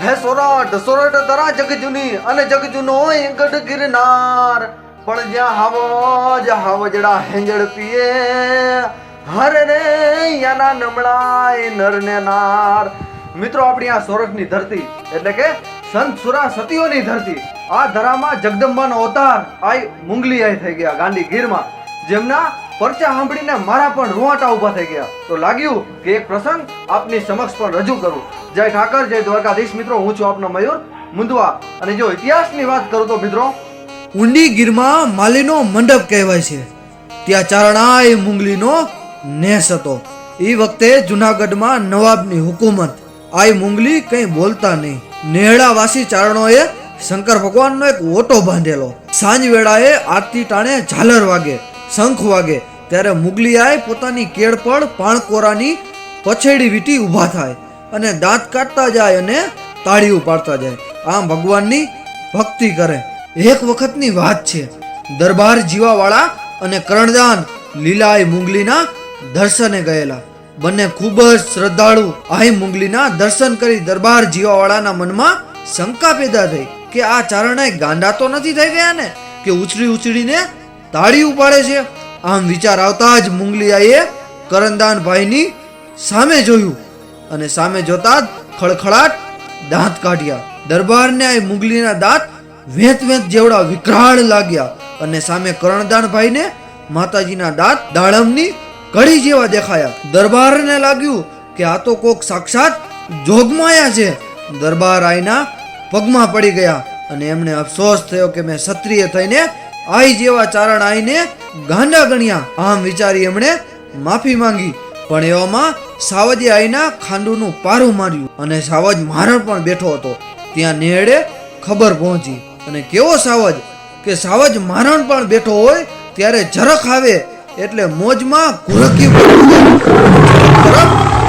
હે સોરઠ સોરઠ તરા જગ જૂની અને જગ જૂનો એંગડ ગિરનાર. પણ જ્યાં હાવો જ હાવજડા હેંજડ પીએ, હર રે યાના નમળાય નર ને નાર. મિત્રો, આપણી આ સોરઠની ધરતી, એટલે કે સંત સુરા સતીઓની ધરતી, આ ધરામાં જગદંબાનો અવતાર આય મુંગલી આય થઈ ગયા ગાંધી ગીરમાં. જેમના પરચા સાંભળીને મારા પણ રૂવાટા ઊભા થઈ ગયા. તો લાગ્યું કે એક પ્રસંગ આપની સમક્ષ પણ રજૂ કરું. જય ઠાકર, જય દ્વારકાધીશ. મિત્રો, હું છું આપનો મયુર મુંદવા. અને જો ઇતિહાસની વાત કરું તો મિત્રો ઊંડી ગીરમાં માલીનો મંડપ કહેવાય છે. ત્યાં ચારણાય મુંગલીનો નેસ હતો. એ વખતે જુનાગઢમાં નવાબની હુકુમત. આઈ મુંગલી કંઈ બોલતા નહીં. નેહડાવાસી ચારણોએ શંકર ભગવાનનો એક ઓટો બાંધેલો. સાંજ વેળાએ આરતી ટાણે ઝાલર વાગે. શંખ વાગે ત્યારે મુગલિયાએ પોતાની કેળપડ પાણકોરાની પછેડી વીટી ઊભા થાય અને દાંત કાઢતા જાય અને તાળીઓ પાડતા જાય. આમ ભગવાનની ભક્તિ કરે. એક વખતની વાત છે. દરબાર જીવાવાળા અને કર્ણદાન લીલાય મુંગલીના દર્શને ગયેલા. બંને ખૂબ જ શ્રદ્ધાળુ આહી મુંગલીના દર્શન કરી દરબાર જીવાવાળાના મનમાં શંકા પેદા થઈ કે આ ચારણાય ગાંડા તો નથી થઈ ગયા ને? કે ઉછળી ઉછળીને તાળી ઉપાડે છે. આમ વિચાર આવતા જ મુંગલિયાએ કરંદાનભાઈની સામે જોયું અને સામે જોતા જ ખળખળાટ દાંત કાઢ્યા. દરબારને આ મુંગલીના દાંત વેંત વેંત જેવડા વિકરાળ લાગ્યા અને સામે કરણદાનભાઈને માતાજીના દાંત દાડમની કડી જેવા દેખાયા. દરબારને લાગ્યું કે આ તો કોક સાક્ષાત જોગમાયા છે. દરબાર આઈના પગમાં પડી ગયા અને એમને અફસોસ થયો કે મેં ક્ષત્રિય થઈને આઈ જેવા ચારણ આઈને ગાંડા ગણ્યા. આમ વિચારી એમણે માફી માંગી. પણ એવામાં સાવજે આઈના ખાંડુનું પારું માર્યું અને સાવજ મારણ પણ બેઠો હતો. ત્યાં નેહડે ખબર પહોંચી. અને કેવો સાવજ કે સાવજ મારણ પણ બેઠો હોય ત્યારે ઝરખ આવે એટલે મોજમાં ઘુરકી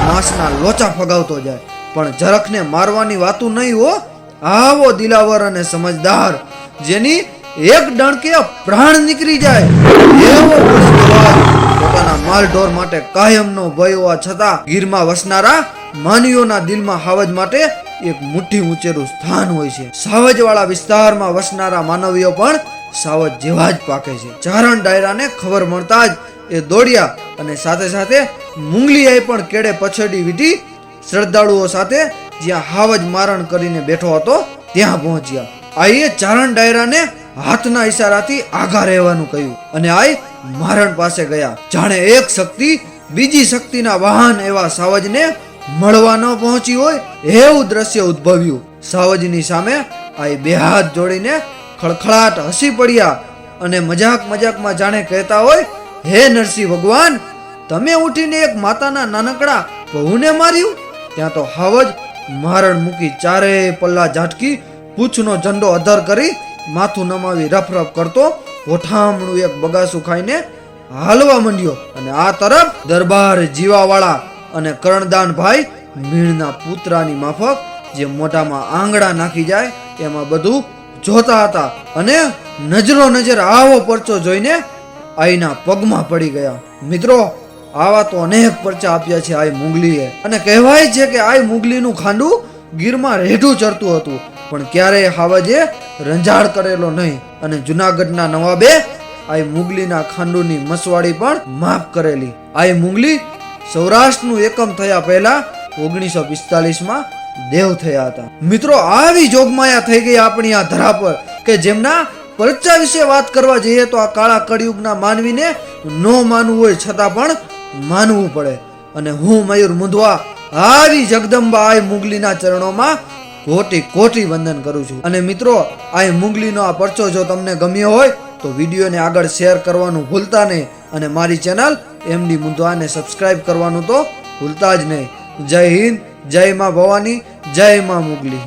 માંસના લોચા ફગાવતો જાય. પણ ઝરખને મારવાની વાતું નહીં હો. આવો દિલાવર અને સમજદાર. જેની એક ડણકે પ્રાણ નીકળી જાય. એવો જવાન પોતાના માલઢોર માટે કાયમનો ભય હોવા છતાં ગીરમાં વસનારા માનવીઓના દિલમાં હાવજ માટે એક મુઠ્ઠી ઊંચેરું સ્થાન હોય છે. સાવજવાળા વિસ્તારમાં વસનારા માનવીઓ પણ સાવજ જેવા જ પાકે છે. ચારણ ડાયરાને ખબર મળતા જ એ દોડ્યા અને સાથે સાથે મુંગલીયાએ પણ કેડે પછડી વીટી શ્રદ્ધાળુઓ સાથે જ્યાં હાવજ મારણ કરીને બેઠો હતો ત્યાં પહોંચ્યા. આઈએ ચારણ ડાયરાને હાથના ઈશારાથી આઘા રહેવાનું કહ્યું અને આઈ મારણ પાસે ગયા. જાણે એક શક્તિ બીજી શક્તિના વાહન એવા સાવજને મળવા ન પહોંચી હોય એવું દ્રશ્ય ઉદ્ભવ્યું. સાવજની સામે આઈ બે હાથ જોડીને ખળખળાટ હસી પડ્યા અને મજાક મજાકમાં જાણે કહેતા હોય, હે નરસિંહ ભગવાન, તમે ઉઠીને એક માતાના નાનકડા બહુને માર્યું? ત્યાં તો હાવજ મારણ મૂકી ચારે પલ્લા ઝાટકી, પૂછનો ઝંડો અધર કરી માથું નમાવી રફ રફ કરતો હોઠામણું એક બગાસું ખાઈને હાલવા માંડ્યો. અને આ તરફ દરબાર જીવાવાળા અને કરણદાનભાઈ મીણના પુત્રાની માફક, જે મોઢામાં આંગળા નાખી જાય, એમાં બધું જોતા હતા. અને નજરો નજર આવો પરચો જોઈને આઈના પગમાં પડી ગયા. મિત્રો, આવા તો અનેક પરચા આપ્યા છે આઈ મુગલીએ. અને કહેવાય છે કે આઈ મુગલીનું ખાંડું ગીરમાં રેઢું ચડતું હતું. પણ ક્યારેય હાવજે રંજાડ કરેલો નહીં. અને જુનાગઢના નવાબે આઈ મુગલીના ખાંડુની મસવાડી પણ માફ કરેલી. આઈ મુગલી સૌરાષ્ટ્રનું એકમ થયા પહેલા ઓગણીસો પિસ્તાલીસમાં દેવ થયા હતા. મિત્રો, આવી જોગમાયા થઈ ગઈ આપણી આ ધરા પર કે જેમના પરચા વિશે વાત કરવા જઈએ તો આ કાળા કળિયુગના માનવીને ન માનવું હોય છતાં પણ માનવું પડે. અને હું, મયુર મુંધવા, આવી જગદંબા આ મુગલીના ચરણોમાં કોટી કોટી વંદન કરું છું. અને મિત્રો, આ મુગલીનો આ પરચો જો તમને ગમ્યો હોય, તો વિડીયોને આગળ શેર કરવાનું ભૂલતા નહીં. અને મારી ચેનલ એમડી મુંદવાને સબસ્ક્રાઇબ કરવાનું તો ભૂલતા જ નહીં. જય હિન્દ, જય માં ભવાની, જય માં મુગલી